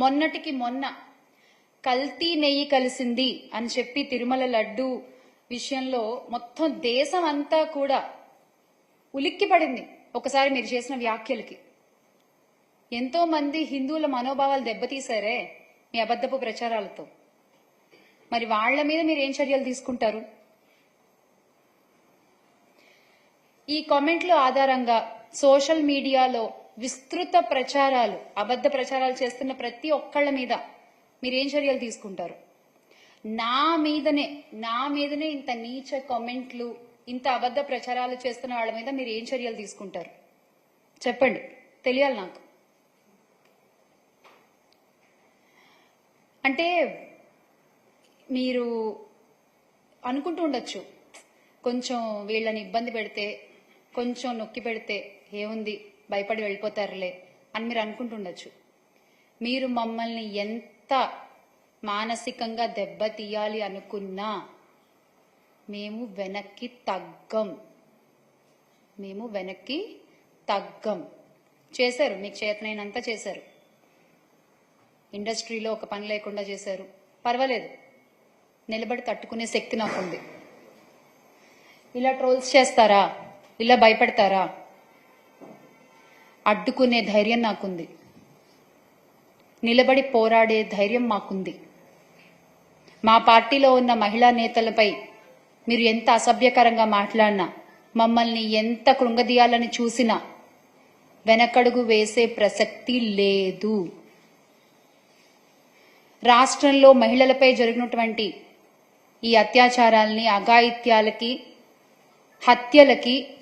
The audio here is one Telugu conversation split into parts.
మొన్నటికి మొన్న కల్తీ నెయ్యి కలిసింది అని చెప్పి తిరుమల లడ్డు విషయంలో మొత్తం దేశం అంతా కూడా ఉలిక్కి పడింది ఒకసారి మీరు చేసిన వ్యాఖ్యలకి. ఎంతో మంది హిందువుల మనోభావాలు దెబ్బతీశారే మీ అబద్ధపు ప్రచారాలతో. మరి వాళ్ళ మీద మీరు ఏం చర్యలు తీసుకుంటారు? ఈ కామెంట్ల ఆధారంగా సోషల్ మీడియాలో విస్తృత ప్రచారాలు అబద్ధ ప్రచారాలు చేస్తున్న ప్రతి ఒక్కళ్ళ మీద మీరేం చర్యలు తీసుకుంటారు? నా మీదనే నా మీదనే ఇంత నీచ కామెంట్లు ఇంత అబద్ధ ప్రచారాలు చేస్తున్న వాళ్ళ మీద మీరు ఏం చర్యలు తీసుకుంటారు? చెప్పండి. తెలియాలి నాకు. అంటే మీరు అనుకుంటూ ఉండొచ్చు. కొంచెం వీళ్ళని ఇబ్బంది పెడితే కొంచెం నొక్కి పెడితే ఏముంది? భయపడి వెళ్ళిపోతారులే అని మీరు అనుకుంటుండొచ్చు. మీరు మమ్మల్ని ఎంత మానసికంగా దెబ్బతీయాలి అనుకున్నా మేము వెనక్కి తగ్గం. మేము వెనక్కి తగ్గం. చేశారు మీకు చేతనైనంత చేశారు. ఇండస్ట్రీలో ఒక పని లేకుండా చేశారు. పర్వాలేదు. నిలబడి తట్టుకునే శక్తి నాకుంది. ఇలా ట్రోల్స్ చేస్తారా? ఇలా భయపడతారా? అడ్డుకునే ధైర్యం నాకుంది. నిలబడి పోరాడే ధైర్యం మాకుంది. మా పార్టీలో ఉన్న మహిళా నేతలపై మీరు ఎంత అసభ్యకరంగా మాట్లాడినా మమ్మల్ని ఎంత కృంగదీయాలని చూసినా వెనకడుగు వేసే ప్రసక్తి లేదు. రాష్ట్రంలో మహిళలపై జరిగినటువంటి ఈ అత్యాచారాల్ని అఘాయిత్యాలకి హత్యలకి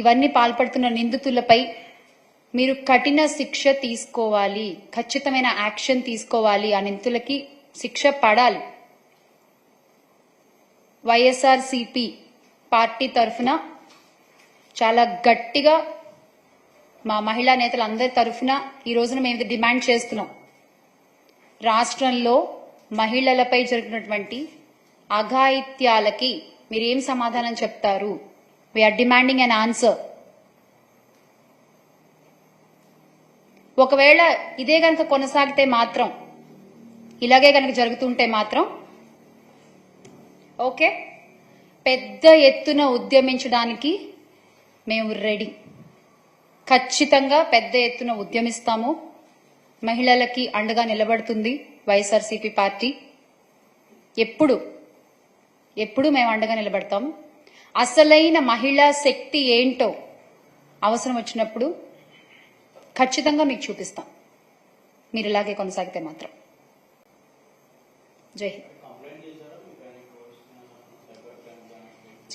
ఇవన్నీ పాల్పడుతున్న నిందితులపై మీరు కఠిన శిక్ష తీసుకోవాలి ఖచ్చితమైన యాక్షన్ తీసుకోవాలి ఆ నిందితులకి శిక్ష పడాలి. వైఎస్ఆర్సిపి పార్టీ తరఫున చాలా గట్టిగా మా మహిళా నేతలు అందరి తరఫున ఈ రోజున మేము డిమాండ్ చేస్తున్నాం. రాష్ట్రంలో మహిళలపై జరిగినటువంటి అఘాయిత్యాలకి మీరేం సమాధానం చెప్తారు? వీఆర్ డిమాండింగ్ అన్ ఆన్సర్ ఒకవేళ ఇదే కనుక కొనసాగితే మాత్రం ఇలాగే కనుక జరుగుతుంటే మాత్రం ఓకే పెద్ద ఎత్తున ఉద్యమించడానికి మేము రెడీ ఖచ్చితంగా పెద్ద ఎత్తున ఉద్యమిస్తాము. మహిళలకి అండగా నిలబడుతుంది వైఎస్ఆర్సీపీ పార్టీ. ఎప్పుడు ఎప్పుడు మేము అండగా నిలబడతాము? అసలైన మహిళా శక్తి ఏంటో అవసరం వచ్చినప్పుడు ఖచ్చితంగా మీకు చూపిస్తాం. మీరు ఇలాగే కొనసాగితే మాత్రం. జై హింద్.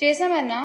చేశామన్నా